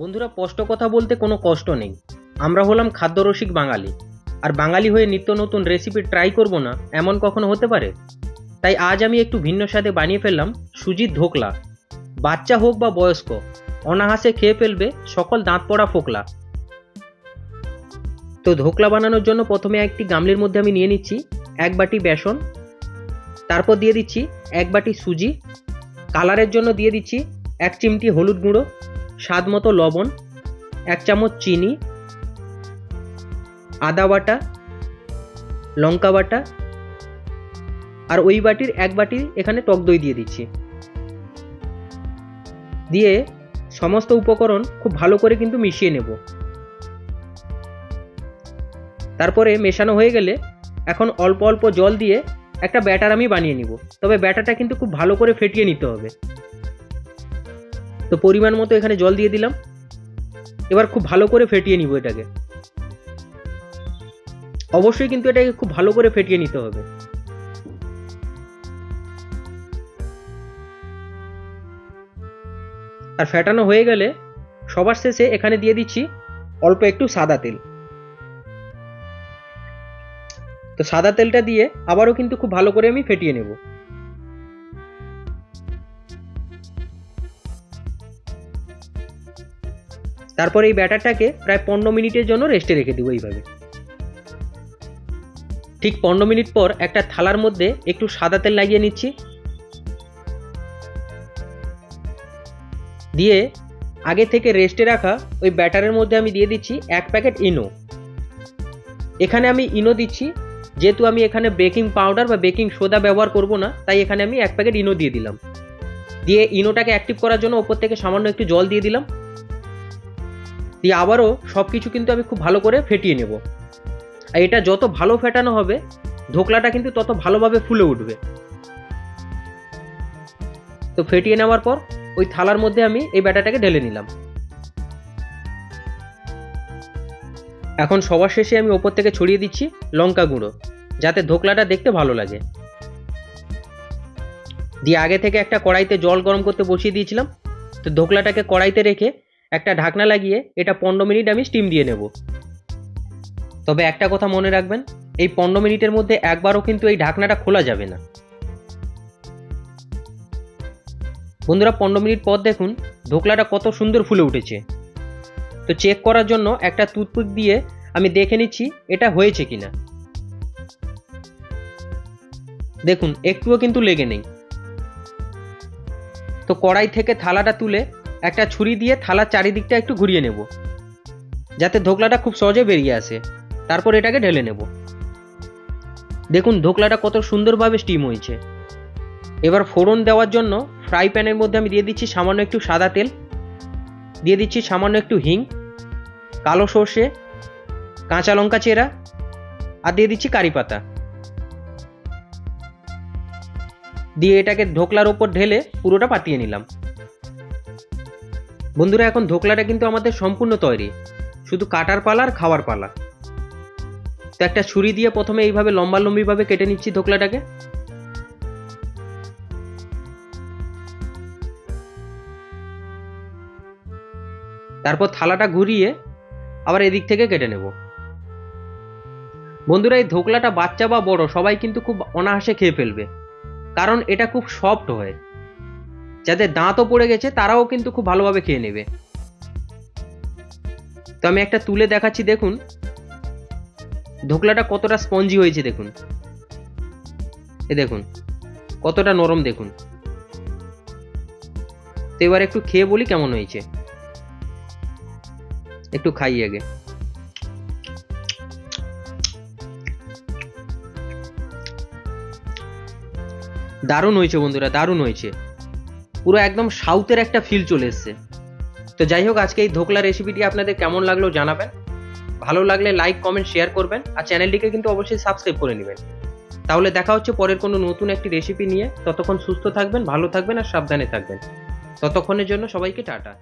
বন্ধুরা, স্পষ্ট কথা বলতে কোনো কষ্ট নেই। আমরা হলাম খাদ্যরসিক বাঙালি। আর বাঙালি হয়ে নিত্য নতুন রেসিপি ট্রাই করব না, এমন কখনো হতে পারে? তাই আজ আমি একটু ভিন্ন স্বাদে বানিয়ে ফেললাম সুজির ধোকলা। বাচ্চা হোক বা বয়স্ক অনাহাসে খেয়ে ফেলবে সকল দাঁত পড়া ফোকলা। তো ধোকলা বানানোর জন্য প্রথমে একটি গামলির মধ্যে আমি নিয়ে নিচ্ছি এক বাটি বেসন, তারপর দিয়ে দিচ্ছি এক বাটি সুজি, কালারের জন্য দিয়ে দিচ্ছি এক চিমটি হলুদ গুঁড়ো স্বাদ মতো লবণ, এক চামচ চিনি, আদা বাটা, লঙ্কা বাটা, আর ওই বাটির এক বাটি এখানে টক দই দিয়ে দিচ্ছি। দিয়ে সমস্ত উপকরণ খুব ভালো করে কিন্তু মিশিয়ে নেব। তারপরে মেশানো হয়ে গেলে এখন অল্প অল্প জল দিয়ে একটা ব্যাটার আমি বানিয়ে নিব। তবে ব্যাটারটা কিন্তু খুব ভালো করে ফেটিয়ে নিতে হবে। তো পরিমাণ মতো এখানে জল দিয়ে দিলাম। এবার খুব ভালো করে ফেটিয়ে নিব এটাকে। অবশ্যই কিন্তু এটাকে খুব ভালো করে ফেটিয়ে নিতে হবে। আর ফেটানো হয়ে গেলে সবার শেষে এখানে দিয়ে দিচ্ছি অল্প একটু সাদা তেল। তো সাদা তেলটা দিয়ে আবারও কিন্তু খুব ভালো করে আমি ফেটিয়ে নেব। তারপর এই ব্যাটারটাকে প্রায় পনেরো মিনিটের জন্য রেস্টে রেখে দেবো এইভাবে। ঠিক পনেরো মিনিট পর একটা থালার মধ্যে একটু সাদা তেল লাগিয়ে নিচ্ছি। দিয়ে আগে থেকে রেস্টে রাখা ওই ব্যাটারের মধ্যে আমি দিয়ে দিচ্ছি এক প্যাকেট ইনো। এখানে আমি ইনো দিচ্ছি, যেহেতু আমি এখানে বেকিং পাউডার বা বেকিং সোডা ব্যবহার করব না, তাই এখানে আমি এক প্যাকেট ইনো দিয়ে দিলাম। দিয়ে ইনোটাকে অ্যাক্টিভ করার জন্য ওপর থেকে সামান্য একটু জল দিয়ে দিলাম। দিয়ে আবারও সব কিছু কিন্তু আমি খুব ভালো করে ফেটিয়ে নেব। আর এটা যত ভালো ফেটানো হবে ধোকলাটা কিন্তু তত ভালোভাবে ফুলে উঠবে। তো ফেটিয়ে নেওয়ার পর ওই থালার মধ্যে আমি এই ব্যাটাটাকে ঢেলে নিলাম। এখন সবার শেষে আমি ওপর থেকে ছড়িয়ে দিচ্ছি লঙ্কা গুঁড়ো, যাতে ধোকলাটা দেখতে ভালো লাগে। দিয়ে আগে থেকে একটা কড়াইতে জল গরম করতে বসিয়ে দিয়েছিলাম। তো ধোকলাটাকে কড়াইতে রেখে একটা ঢাকনা লাগিয়ে এটা পনেরো মিনিট আমি স্টিম দিয়ে নেব। তবে একটা কথা মনে রাখবেন, এই পনেরো মিনিটের মধ্যে একবারও কিন্তু এই ঢাকনাটা খোলা যাবে না। বন্ধুরা, পনেরো মিনিট পর দেখুন ধোকলাটা কত সুন্দর ফুলে উঠেছে। তো চেক করার জন্য একটা টুথপিক দিয়ে আমি দেখে নিচ্ছি এটা হয়েছে কিনা। দেখুন, একটুও কিন্তু লেগে নেই। তো কড়াই থেকে থালাটা তুলে একটা ছুরি দিয়ে থালার চারিদিকটা একটু ঘুরিয়ে নেব। যাতে ধোকলাটা খুব সহজে বেরিয়ে আসে। তারপর এটাকে ঢেলে নেব। দেখুন, ধোকলাটা কত সুন্দরভাবে স্টিম হয়েছে। এবার ফোড়ন দেওয়ার জন্য ফ্রাই প্যানের মধ্যে আমি দিয়ে দিচ্ছি সামান্য একটু সাদা তেল। দিয়ে দিচ্ছি সামান্য একটু হিং, কালো সর্ষে, কাঁচা লঙ্কা চেরা, আর দিয়ে দিচ্ছি কারি পাতা। দিয়ে এটাকে ধোকলার ওপর ঢেলে পুরোটা পাতিয়ে নিলাম। বন্ধুরা, এখন ধোকলাটা কিন্তু আমাদের সম্পূর্ণ তৈরি। শুধু কাটার পালা আর খাওয়ার পালা। তো একটা ছুরি দিয়ে প্রথমে এইভাবে লম্বা লম্বিভাবে কেটে নিচ্ছি ধোকলাটাকে। তারপর থালাটা ঘুরিয়ে আবার এদিক থেকে কেটে নেব। বন্ধুরা, এই ধোকলাটা বাচ্চা বা বড়, সবাই কিন্তু খুব অনায়াসে খেয়ে ফেলবে। কারণ এটা খুব সফট হয়। যাদের দাঁতও পড়ে গেছে, তারাও কিন্তু খুব ভালোভাবে খেয়ে নেবে। তো আমি একটা তুলে দেখাচ্ছি, দেখুন। ধোকলাটা কতটা স্পঞ্জি হয়েছে, দেখুন। এ দেখুন, কতটা নরম, দেখুন। তো এবার একটু খেয়ে বলি কেমন হয়েছে। একটু খাই আগে। দারুণ হয়েছে বন্ধুরা, দারুণ হয়েছে। পুরো একদম সাউথের একটা ফিল চলে এসছে। তো যাই হোক, আজকে এই ধোকলা রেসিপিটি আপনাদের কেমন লাগল জানাবেন। ভালো লাগলে লাইক কমেন্ট শেয়ার করবেন। আর চ্যানেলটিকে কিন্তু অবশ্যই সাবস্ক্রাইব করে নেবেন। তাহলে দেখা হচ্ছে পরের কোনো নতুন একটি রেসিপি নিয়ে। ততক্ষণ সুস্থ থাকবেন, ভালো থাকবেন আর সাবধানে থাকবেন। ততক্ষণের জন্য সবাইকে টাটা।